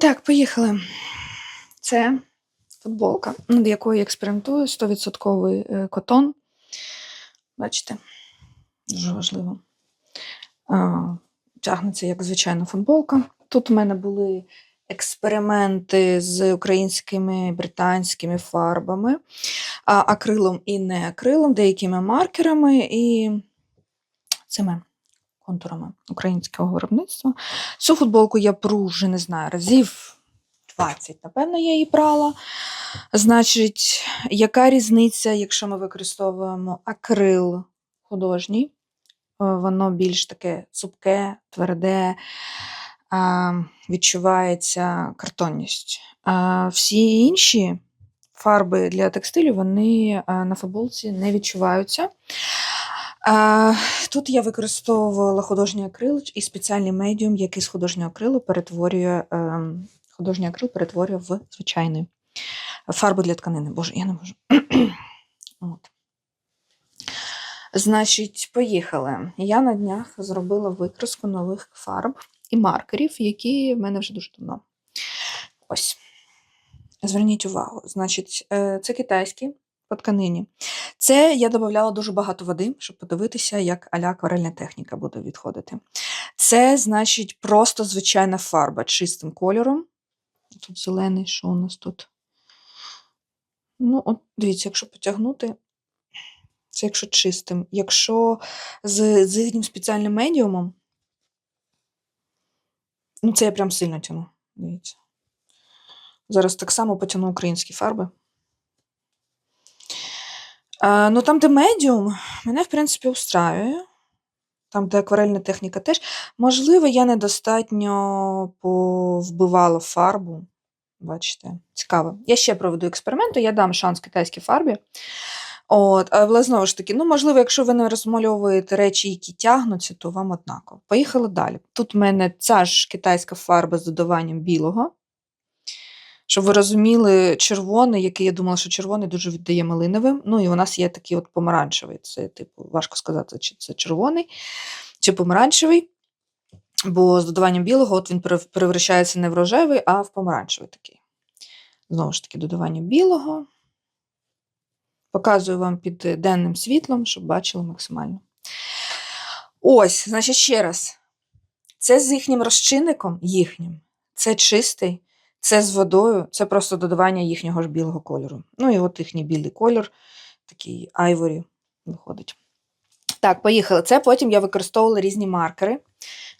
Так, поїхали. Це футболка, над якою я експериментую, 100% е, котон. Бачите, дуже важливо. А, Тягнеться як звичайна футболка. Тут у мене були експерименти з українськими британськими фарбами, акрилом і не акрилом, деякими маркерами і цими контурами українського виробництва. Цю футболку я пру вже не знаю, разів 20, напевно, я її прала. Значить, яка різниця, якщо ми використовуємо акрил художній? Е, Воно більш таке цупке, тверде, відчувається картонність. Всі інші фарби для текстилю вони на футболці не відчуваються. Тут я використовувала художній акрил і спеціальний медіум, який з художнього акрилу перетворює ем, художній акрил перетворює в звичайний фарбу для тканини. Боже, я не можу. От. Значить, поїхали. Я на днях зробила викраску нових фарб і маркерів, які в мене вже дуже давно. Ось. Зверніть увагу. Значить, е, це китайські по тканині. Це я додавала дуже багато води, щоб подивитися, як аля акварельна техніка буде відходити. Це, значить, просто звичайна фарба чистим кольором. Тут зелений, що у нас тут? Ну, от дивіться, якщо потягнути, це якщо чистим. Якщо з, з їхнім спеціальним медіумом, ну це я прям сильно тяну. Дивіться. Зараз так само потягну українські фарби. Ну, там, де медіум, мене, в принципі, устраює. Там, де акварельна техніка теж. Можливо, я недостатньо повбивала фарбу. Бачите, цікаво. Я ще проведу експеримент, я дам шанс китайській фарбі. От, але знову ж таки, ну, можливо, якщо ви не розмальовуєте речі, які тягнуться, то вам однаково. Поїхали далі. Тут в мене ця ж китайська фарба з додаванням білого. Щоб ви розуміли, червоний, який я думала, що червоний дуже віддає малиновим. Ну, і у нас є такий от помаранчевий. Це, типу, важко сказати, чи це червоний, чи помаранчевий. Бо з додаванням білого от він перевращається не в рожевий, а в помаранчевий такий. Знову ж таки, додавання білого. Показую вам під денним світлом, щоб бачили максимально. Ось, значить, ще раз. Це з їхнім розчинником, їхнім. Це чистий, це з водою, це просто додавання їхнього ж білого кольору. Ну і от їхній білий кольор, такий айворі виходить. Так, поїхали. Це потім я використовувала різні маркери.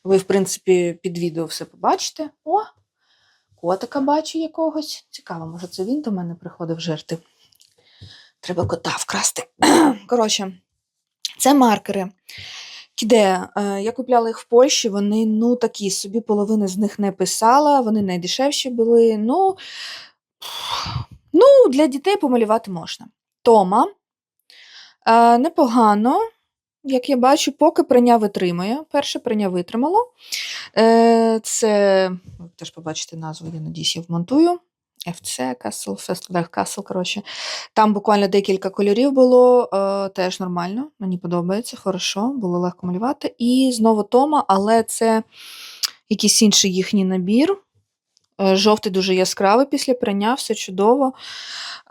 Ви, в принципі, під відео все побачите. О, котика бачу якогось. Цікаво, може, це він до мене приходив жерти. Треба кота вкрасти. Коротше, це маркери. Де е, я купляла їх в Польщі, вони ну такі собі, половини з них не писала, вони найдешевші були. Ну, ну для дітей помалювати можна. Тома е, непогано, як я бачу, поки прання витримує. Перше прання витримало. Е, це, ви теж побачите назву, я надіюсь, я вмонтую. FC, Castle, Festival Castle, коротше. Там буквально декілька кольорів було, е, теж нормально, мені подобається, хорошо, було легко малювати. І знову Тома, але це якийсь інший їхній набір. Е, Жовтий дуже яскравий після прання, все чудово.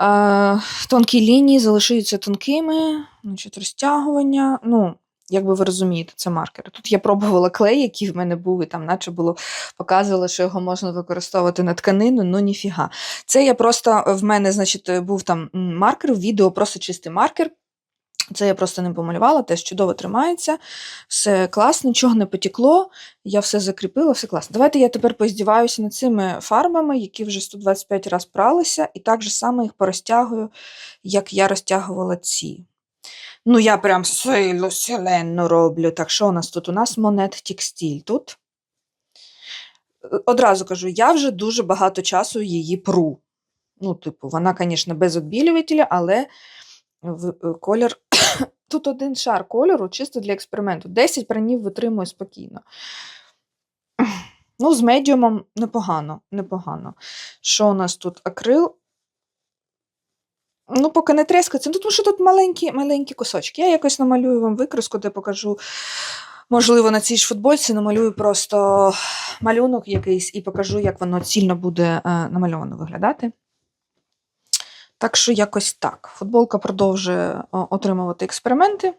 Е, тонкі лінії залишаються тонкими, значить, розтягування. Ну, як би ви розумієте, це маркери. Тут я пробувала клей, який в мене був, і там, наче було показувало, що його можна використовувати на тканину, ну ніфіга. Це я просто в мене, значить, був там маркер, відео просто чистий маркер. Це я просто не помалювала, теж чудово тримається, все класно, нічого не потекло, я все закріпила, все класно. Давайте я тепер поздіваюся над цими фарбами, які вже 125 разів пралися, і так же само їх порозтягую, як я розтягувала ці. Ну, я прям сильно селенно роблю. Так, що у нас тут? У нас монет текстиль тут. Е, Одразу кажу, я вже дуже багато часу її пру. Ну, типу, вона, звісно, без відбілювателя, але е, колір. Тут один шар кольору, чисто для експерименту. 10 пранів витримує спокійно. Ну, з медіумом непогано, непогано. Що у нас тут? Акрил. Ну, поки не трескається. Ну, тому що тут маленькі, маленькі кусочки. Я якось намалюю вам викраску, де покажу Можливо, на цій ж футбольці намалюю просто малюнок якийсь і покажу, як воно цільно буде е, намальовано виглядати. Так що якось так. Футболка продовжує о, отримувати експерименти.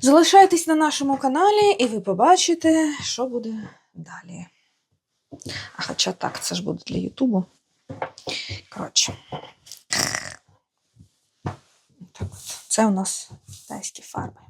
Залишайтесь на нашому каналі, і ви побачите, що буде далі. А хоча так, це ж буде для Ютубу. Коротше. Так от, це у нас тайські фарби.